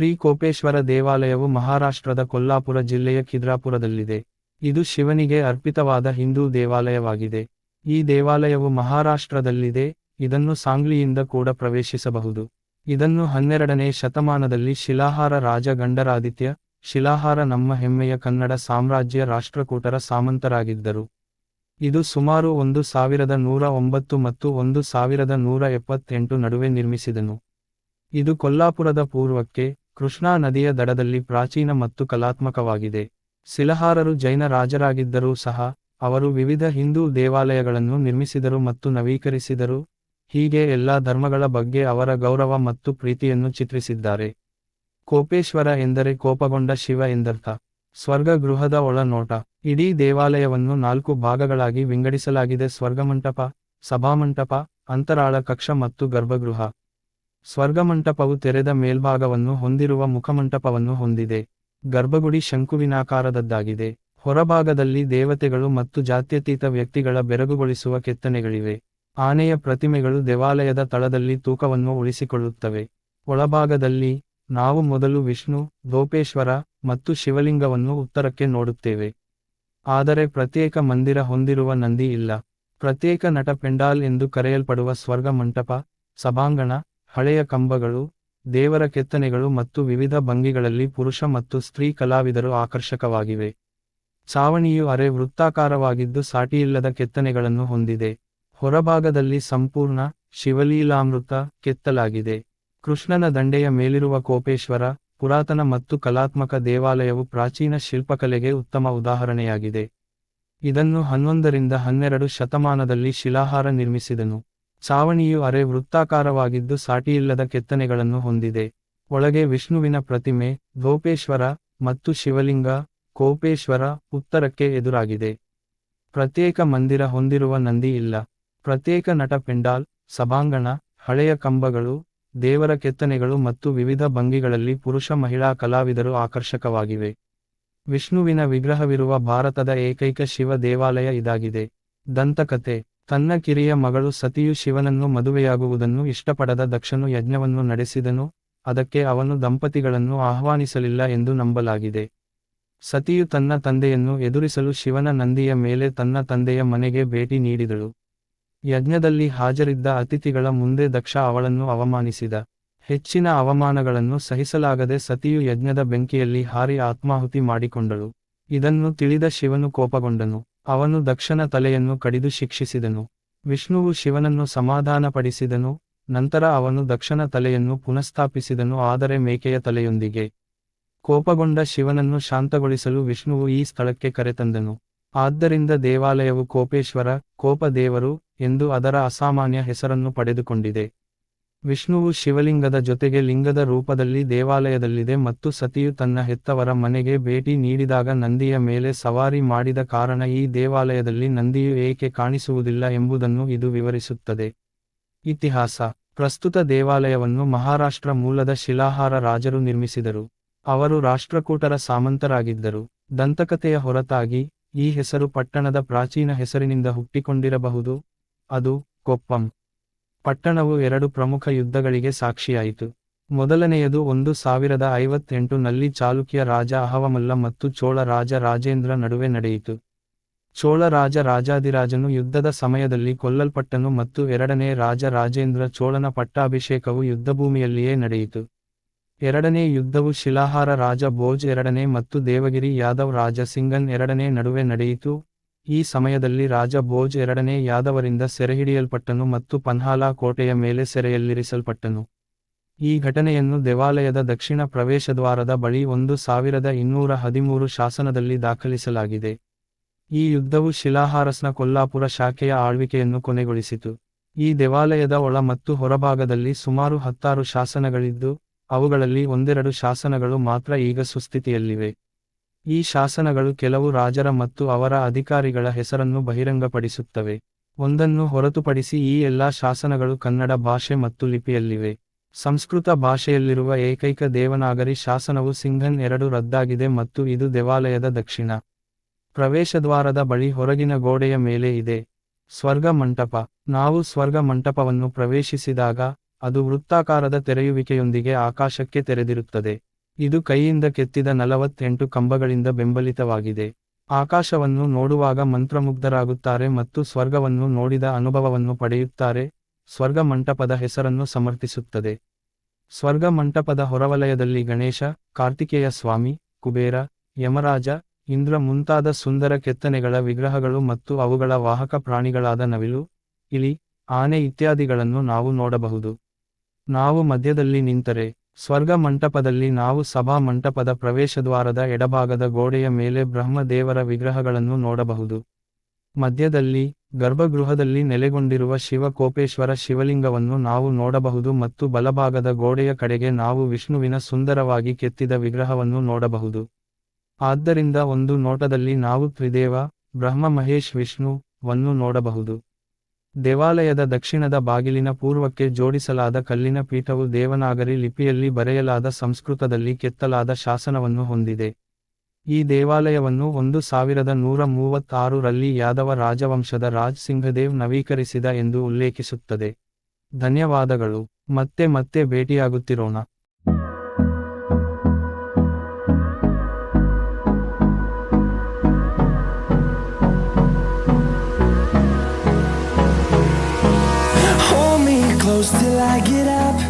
ಶ್ರೀ ಕೋಪೇಶ್ವರ ದೇವಾಲಯವು ಮಹಾರಾಷ್ಟ್ರದ ಕೊಲ್ಲಾಪುರ ಜಿಲ್ಲೆಯ ಕಿದ್ರಾಪುರದಲ್ಲಿದೆ ಇದು ಶಿವನಿಗೆ ಅರ್ಪಿತವಾದ ಹಿಂದೂ ದೇವಾಲಯವಾಗಿದೆ. ಈ ದೇವಾಲಯವು ಮಹಾರಾಷ್ಟ್ರದಲ್ಲಿದೆ. ಇದನ್ನು ಸಾಂಗ್ಲಿಯಿಂದ ಕೂಡ ಪ್ರವೇಶಿಸಬಹುದು. ಇದನ್ನು ಹನ್ನೆರಡನೇ ಶತಮಾನದಲ್ಲಿ ಶಿಲಾಹಾರ ರಾಜ ಗಂಡರಾದಿತ್ಯ ಶಿಲಾಹಾರ ನಮ್ಮ ಹೆಮ್ಮೆಯ ಕನ್ನಡ ಸಾಮ್ರಾಜ್ಯ ರಾಷ್ಟ್ರಕೂಟರ ಸಾಮಂತರಾಗಿದ್ದರು. ಇದು ಸುಮಾರು ಒಂದು ಸಾವಿರದ ನೂರ ಒಂಬತ್ತು ಮತ್ತು ಒಂದು ಸಾವಿರದ ನೂರ ಎಪ್ಪತ್ತೆಂಟು ನಡುವೆ ನಿರ್ಮಿಸಿದನು. ಇದು ಕೊಲ್ಲಾಪುರದ ಪೂರ್ವಕ್ಕೆ ಕೃಷ್ಣಾ ನದಿಯ ದಡದಲ್ಲಿ ಪ್ರಾಚೀನ ಮತ್ತು ಕಲಾತ್ಮಕವಾಗಿದೆ. ಸಿಲಹಾರರು ಜೈನ ರಾಜರಾಗಿದ್ದರೂ ಸಹ, ಅವರು ವಿವಿಧ ಹಿಂದೂ ದೇವಾಲಯಗಳನ್ನು ನಿರ್ಮಿಸಿದರು ಮತ್ತು ನವೀಕರಿಸಿದರು. ಹೀಗೆ ಎಲ್ಲಾ ಧರ್ಮಗಳ ಬಗ್ಗೆ ಅವರ ಗೌರವ ಮತ್ತು ಪ್ರೀತಿಯನ್ನು ಚಿತ್ರಿಸಿದ್ದಾರೆ. ಕೋಪೇಶ್ವರ ಎಂದರೆ ಕೋಪಗೊಂಡ ಶಿವ ಎಂದರ್ಥ. ಸ್ವರ್ಗ ಗೃಹದ ಒಳನೋಟ. ಇಡೀ ದೇವಾಲಯವನ್ನು ನಾಲ್ಕು ಭಾಗಗಳಾಗಿ ವಿಂಗಡಿಸಲಾಗಿದೆ. ಸ್ವರ್ಗಮಂಟಪ, ಸಭಾಮಂಟಪ ಅಂತರಾಳ ಕಕ್ಷ ಮತ್ತು ಗರ್ಭಗೃಹ. ಸ್ವರ್ಗಮಂಟಪವು ತೆರೆದ ಮೇಲ್ಭಾಗವನ್ನು ಹೊಂದಿರುವ ಮುಖಮಂಟಪವನ್ನು ಹೊಂದಿದೆ. ಗರ್ಭಗುಡಿ ಶಂಕುವಿನಾಕಾರದದ್ದಾಗಿದೆ. ಹೊರಭಾಗದಲ್ಲಿ ದೇವತೆಗಳು ಮತ್ತು ಜಾತ್ಯತೀತ ವ್ಯಕ್ತಿಗಳ ಬೆರಗುಗೊಳಿಸುವ ಕೆತ್ತನೆಗಳಿವೆ. ಆನೆಯ ಪ್ರತಿಮೆಗಳು ದೇವಾಲಯದ ತಳದಲ್ಲಿ ತೂಕವನ್ನು ಉಳಿಸಿಕೊಳ್ಳುತ್ತವೆ. ಒಳಭಾಗದಲ್ಲಿ ನಾವು ಮೊದಲು ವಿಷ್ಣು ಗೋಪೇಶ್ವರ ಮತ್ತು ಶಿವಲಿಂಗವನ್ನು ಉತ್ತರಕ್ಕೆ ನೋಡುತ್ತೇವೆ. ಆದರೆ ಪ್ರತ್ಯೇಕ ಮಂದಿರ ಹೊಂದಿರುವ ನಂದಿ ಇಲ್ಲ. ಪ್ರತ್ಯೇಕ ನಟ ಪೆಂಡಾಲ್ ಎಂದು ಕರೆಯಲ್ಪಡುವ ಸ್ವರ್ಗ ಮಂಟಪ ಸಭಾಂಗಣ ಹಳೆಯ ಕಂಬಗಳು, ದೇವರ ಕೆತ್ತನೆಗಳು ಮತ್ತು ವಿವಿಧ ಭಂಗಿಗಳಲ್ಲಿ ಪುರುಷ ಮತ್ತು ಸ್ತ್ರೀ ಕಲಾವಿದರು ಆಕರ್ಷಕವಾಗಿವೆ. ಚಾವಣಿಯು ಅರೆ ವೃತ್ತಾಕಾರವಾಗಿದ್ದು ಸಾಟಿಯಿಲ್ಲದ ಕೆತ್ತನೆಗಳನ್ನು ಹೊಂದಿದೆ. ಹೊರಭಾಗದಲ್ಲಿ ಸಂಪೂರ್ಣ ಶಿವಲೀಲಾಮೃತ ಕೆತ್ತಲಾಗಿದೆ. ಕೃಷ್ಣನ ದಂಡೆಯ ಮೇಲಿರುವ ಕೋಪೇಶ್ವರ, ಪುರಾತನ ಮತ್ತು ಕಲಾತ್ಮಕ ದೇವಾಲಯವು ಪ್ರಾಚೀನ ಶಿಲ್ಪಕಲೆಗೆ ಉತ್ತಮ ಉದಾಹರಣೆಯಾಗಿದೆ. ಇದನ್ನು ಹನ್ನೊಂದರಿಂದ ಹನ್ನೆರಡು ಶತಮಾನದಲ್ಲಿ ಶಿಲಾಹಾರ ನಿರ್ಮಿಸಿದನು. ಚಾವಣಿಯು ಅರೆ ವೃತ್ತಾಕಾರವಾಗಿದ್ದು ಸಾಟಿಯಿಲ್ಲದ ಕೆತ್ತನೆಗಳನ್ನು ಹೊಂದಿದೆ. ಒಳಗೆ ವಿಷ್ಣುವಿನ ಪ್ರತಿಮೆ, ಗೋಪೇಶ್ವರ ಮತ್ತು ಶಿವಲಿಂಗ, ಕೋಪೇಶ್ವರ ಉತ್ತರಕ್ಕೆ ಎದುರಾಗಿದೆ. ಪ್ರತ್ಯೇಕ ಮಂದಿರ ಹೊಂದಿರುವ ನಂದಿ ಇಲ್ಲ. ಪ್ರತ್ಯೇಕ ನಟ ಪೆಂಡಾಲ್, ಸಭಾಂಗಣ, ಹಳೆಯ ಕಂಬಗಳು, ದೇವರ ಕೆತ್ತನೆಗಳು ಮತ್ತು ವಿವಿಧ ಭಂಗಿಗಳಲ್ಲಿ ಪುರುಷ ಮಹಿಳಾ ಕಲಾವಿದರು ಆಕರ್ಷಕವಾಗಿವೆ. ವಿಷ್ಣುವಿನ ವಿಗ್ರಹವಿರುವ ಭಾರತದ ಏಕೈಕ ಶಿವ ದೇವಾಲಯ ಇದಾಗಿದೆ. ದಂತಕತೆ ತನ್ನ ಕಿರಿಯ ಮಗಳು ಸತಿಯು ಶಿವನನ್ನು ಮದುವೆಯಾಗುವುದನ್ನು ಇಷ್ಟಪಡದ ದಕ್ಷನು ಯಜ್ಞವನ್ನು ನಡೆಸಿದನು, ಅದಕ್ಕೆ ಅವನು ದಂಪತಿಗಳನ್ನು ಆಹ್ವಾನಿಸಲಿಲ್ಲ ಎಂದು ನಂಬಲಾಗಿದೆ. ಸತಿಯು ತನ್ನ ತಂದೆಯನ್ನು ಎದುರಿಸಲು ಶಿವನ ನಂದಿಯ ಮೇಲೆ ತನ್ನ ತಂದೆಯ ಮನೆಗೆ ಭೇಟಿ ನೀಡಿದಳು. ಯಜ್ಞದಲ್ಲಿ ಹಾಜರಿದ್ದ ಅತಿಥಿಗಳ ಮುಂದೆ ದಕ್ಷ ಅವಳನ್ನು ಅವಮಾನಿಸಿದ. ಹೆಚ್ಚಿನ ಅವಮಾನಗಳನ್ನು ಸಹಿಸಲಾಗದೆ ಸತಿಯು ಯಜ್ಞದ ಬೆಂಕಿಯಲ್ಲಿ ಹಾರಿ ಆತ್ಮಾಹುತಿ ಮಾಡಿಕೊಂಡಳು. ಇದನ್ನು ತಿಳಿದ ಶಿವನು ಕೋಪಗೊಂಡನು. ಅವನು ದಕ್ಷನ ತಲೆಯನ್ನು ಕಡಿದು ಶಿಕ್ಷಿಸಿದನು. ವಿಷ್ಣುವು ಶಿವನನ್ನು ಸಮಾಧಾನಪಡಿಸಿದನು, ನಂತರ ಅವನು ದಕ್ಷನ ತಲೆಯನ್ನು ಪುನಃಸ್ಥಾಪಿಸಿದನು, ಆದರೆ ಮೇಕೆಯ ತಲೆಯೊಂದಿಗೆ. ಕೋಪಗೊಂಡ ಶಿವನನ್ನು ಶಾಂತಗೊಳಿಸಲು ವಿಷ್ಣುವು ಈ ಸ್ಥಳಕ್ಕೆ ಕರೆತಂದನು. ಆದ್ದರಿಂದ ದೇವಾಲಯವು ಕೋಪೇಶ್ವರ, ಕೋಪದೇವರು, ಎಂದು ಅದರ ಅಸಾಮಾನ್ಯ ಹೆಸರನ್ನು ಪಡೆದುಕೊಂಡಿದೆ. ವಿಷ್ಣುವು ಶಿವಲಿಂಗದ ಜೊತೆಗೆ ಲಿಂಗದ ರೂಪದಲ್ಲಿ ದೇವಾಲಯದಲ್ಲಿದೆ ಮತ್ತು ಸತಿಯು ತನ್ನ ಹೆತ್ತವರ ಮನೆಗೆ ಭೇಟಿ ನೀಡಿದಾಗ ನಂದಿಯ ಮೇಲೆ ಸವಾರಿ ಮಾಡಿದ ಕಾರಣ ಈ ದೇವಾಲಯದಲ್ಲಿ ನಂದಿಯು ಏಕೆ ಕಾಣಿಸುವುದಿಲ್ಲ ಎಂಬುದನ್ನು ಇದು ವಿವರಿಸುತ್ತದೆ. ಇತಿಹಾಸ. ಪ್ರಸ್ತುತ ದೇವಾಲಯವನ್ನು ಮಹಾರಾಷ್ಟ್ರ ಮೂಲದ ಶಿಲಾಹಾರ ರಾಜರು ನಿರ್ಮಿಸಿದರು. ಅವರು ರಾಷ್ಟ್ರಕೂಟರ ಸಾಮಂತರಾಗಿದ್ದರು. ದಂತಕತೆಯ ಹೊರತಾಗಿ ಈ ಹೆಸರು ಪಟ್ಟಣದ ಪ್ರಾಚೀನ ಹೆಸರಿನಿಂದ ಹುಟ್ಟಿಕೊಂಡಿರಬಹುದು. ಅದು ಕೊಪ್ಪಂ. ಪಟ್ಟಣವು ಎರಡು ಪ್ರಮುಖ ಯುದ್ಧಗಳಿಗೆ ಸಾಕ್ಷಿಯಾಯಿತು. ಮೊದಲನೆಯದು ಒಂದು ಸಾವಿರದ ಐವತ್ತೆಂಟು ನಲ್ಲಿ ಚಾಲುಕ್ಯ ರಾಜ ಅಹವಮಲ್ಲ ಮತ್ತು ಚೋಳ ರಾಜ ರಾಜೇಂದ್ರ ನಡುವೆ ನಡೆಯಿತು. ಚೋಳ ರಾಜ ರಾಜಾದಿರಾಜನು ಯುದ್ಧದ ಸಮಯದಲ್ಲಿ ಕೊಲ್ಲಲ್ಪಟ್ಟನು ಮತ್ತು ಎರಡನೇ ರಾಜ ರಾಜೇಂದ್ರ ಚೋಳನ ಪಟ್ಟಾಭಿಷೇಕವು ಯುದ್ಧಭೂಮಿಯಲ್ಲಿಯೇ ನಡೆಯಿತು. ಎರಡನೇ ಯುದ್ಧವು ಶಿಲಾಹಾರ ರಾಜ ಭೋಜ್ ಎರಡನೇ ಮತ್ತು ದೇವಗಿರಿ ಯಾದವ್ ರಾಜ ಸಿಂಗನ್ ಎರಡನೇ ನಡುವೆ ನಡೆಯಿತು. ಈ ಸಮಯದಲ್ಲಿ ರಾಜ ಭೋಜ್ ಎರಡನೇ ಯಾದವರಿಂದ ಸೆರೆಹಿಡಿಯಲ್ಪಟ್ಟನು ಮತ್ತು ಪನ್ಹಾಲಾ ಕೋಟೆಯ ಮೇಲೆ ಸೆರೆಯಲ್ಲಿರಿಸಲ್ಪಟ್ಟನು. ಈ ಘಟನೆಯನ್ನು ದೇವಾಲಯದ ದಕ್ಷಿಣ ಪ್ರವೇಶದ್ವಾರದ ಬಳಿ ಒಂದು ಸಾವಿರದ ಇನ್ನೂರ ಹದಿಮೂರು ಶಾಸನದಲ್ಲಿ ದಾಖಲಿಸಲಾಗಿದೆ. ಈ ಯುದ್ಧವು ಶಿಲಾಹಾರಸ್ನ ಕೊಲ್ಲಾಪುರ ಶಾಖೆಯ ಆಳ್ವಿಕೆಯನ್ನು ಕೊನೆಗೊಳಿಸಿತು. ಈ ದೇವಾಲಯದ ಒಳ ಮತ್ತು ಹೊರಭಾಗದಲ್ಲಿ ಸುಮಾರು ಹತ್ತಾರು ಶಾಸನಗಳಿದ್ದು, ಅವುಗಳಲ್ಲಿ ಒಂದೆರಡು ಶಾಸನಗಳು ಮಾತ್ರ ಈಗ ಸುಸ್ಥಿತಿಯಲ್ಲಿವೆ. ಈ ಶಾಸನಗಳು ಕೆಲವು ರಾಜರ ಮತ್ತು ಅವರ ಅಧಿಕಾರಿಗಳ ಹೆಸರನ್ನು ಬಹಿರಂಗಪಡಿಸುತ್ತವೆ. ಒಂದನ್ನು ಹೊರತುಪಡಿಸಿ ಈ ಎಲ್ಲಾ ಶಾಸನಗಳು ಕನ್ನಡ ಭಾಷೆ ಮತ್ತು ಲಿಪಿಯಲ್ಲಿವೆ. ಸಂಸ್ಕೃತ ಭಾಷೆಯಲ್ಲಿರುವ ಏಕೈಕ ದೇವನಾಗರಿ ಶಾಸನವು ಸಿಂಘನ್ ಎರಡು ರದ್ದಾಗಿದೆ ಮತ್ತು ಇದು ದೇವಾಲಯದ ದಕ್ಷಿಣ ಪ್ರವೇಶದ್ವಾರದ ಬಳಿ ಹೊರಗಿನ ಗೋಡೆಯ ಮೇಲೆ ಇದೆ. ಸ್ವರ್ಗ ಮಂಟಪ. ನಾವು ಸ್ವರ್ಗ ಮಂಟಪವನ್ನು ಪ್ರವೇಶಿಸಿದಾಗ ಅದು ವೃತ್ತಾಕಾರದ ತೆರೆಯುವಿಕೆಯೊಂದಿಗೆ ಆಕಾಶಕ್ಕೆ ತೆರೆದಿರುತ್ತದೆ. ಇದು ಕೈಯಿಂದ ಕೆತ್ತಿದ ನಲವತ್ತೆಂಟು ಕಂಬಗಳಿಂದ ಬೆಂಬಲಿತವಾಗಿದೆ. ಆಕಾಶವನ್ನು ನೋಡುವಾಗ ಮಂತ್ರಮುಗ್ಧರಾಗುತ್ತಾರೆ ಮತ್ತು ಸ್ವರ್ಗವನ್ನು ನೋಡಿದ ಅನುಭವವನ್ನು ಪಡೆಯುತ್ತಾರೆ. ಸ್ವರ್ಗ ಮಂಟಪದ ಹೆಸರನ್ನು ಸಮರ್ಥಿಸುತ್ತದೆ. ಸ್ವರ್ಗ ಮಂಟಪದ ಹೊರವಲಯದಲ್ಲಿ ಗಣೇಶ, ಕಾರ್ತಿಕೇಯ ಸ್ವಾಮಿ, ಕುಬೇರ, ಯಮರಾಜ, ಇಂದ್ರ ಮುಂತಾದ ಸುಂದರ ಕೆತ್ತನೆಗಳ ವಿಗ್ರಹಗಳು ಮತ್ತು ಅವುಗಳ ವಾಹಕ ಪ್ರಾಣಿಗಳಾದ ನವಿಲು, ಇಲಿ, ಆನೆ ಇತ್ಯಾದಿಗಳನ್ನು ನಾವು ನೋಡಬಹುದು. ನಾವು ಮಧ್ಯದಲ್ಲಿ ನಿಂತರೆ ಸ್ವರ್ಗ ಮಂಟಪದಲ್ಲಿ ನಾವು ಸಭಾ ಮಂಟಪದ ಪ್ರವೇಶದ್ವಾರದ ಎಡಭಾಗದ ಗೋಡೆಯ ಮೇಲೆ ಬ್ರಹ್ಮ ದೇವರ ವಿಗ್ರಹಗಳನ್ನು ನೋಡಬಹುದು. ಮಧ್ಯದಲ್ಲಿ, ಗರ್ಭಗೃಹದಲ್ಲಿ ನೆಲೆಗೊಂಡಿರುವ ಶಿವಕೋಪೇಶ್ವರ ಶಿವಲಿಂಗವನ್ನು ನಾವು ನೋಡಬಹುದು ಮತ್ತು ಬಲಭಾಗದ ಗೋಡೆಯ ಕಡೆಗೆ ನಾವು ವಿಷ್ಣುವಿನ ಸುಂದರವಾಗಿ ಕೆತ್ತಿದ ವಿಗ್ರಹವನ್ನು ನೋಡಬಹುದು. ಆದ್ದರಿಂದ ಒಂದು ನೋಟದಲ್ಲಿ ನಾವು ತ್ರಿದೇವ, ಬ್ರಹ್ಮ ಮಹೇಶ್ ವಿಷ್ಣು ವನ್ನು ನೋಡಬಹುದು. ದೇವಾಲಯದ ದಕ್ಷಿಣದ ಬಾಗಿಲಿನ ಪೂರ್ವಕ್ಕೆ ಜೋಡಿಸಲಾದ ಕಲ್ಲಿನ ಪೀಠವು ದೇವನಾಗರಿ ಲಿಪಿಯಲ್ಲಿ ಬರೆಯಲಾದ ಸಂಸ್ಕೃತದಲ್ಲಿ ಕೆತ್ತಲಾದ ಶಾಸನವನ್ನು ಹೊಂದಿದೆ. ಈ ದೇವಾಲಯವನ್ನು ಒಂದು ಸಾವಿರದ ನೂರ ಮೂವತ್ತಾರು ರಲ್ಲಿ ಯಾದವ ರಾಜವಂಶದ ರಾಜ್ ಸಿಂಘದೇವ್ ನವೀಕರಿಸಿದ ಎಂದು ಉಲ್ಲೇಖಿಸುತ್ತದೆ. ಧನ್ಯವಾದಗಳು. ಮತ್ತೆ ಮತ್ತೆ ಭೇಟಿಯಾಗುತ್ತಿರೋಣ. close till I get up.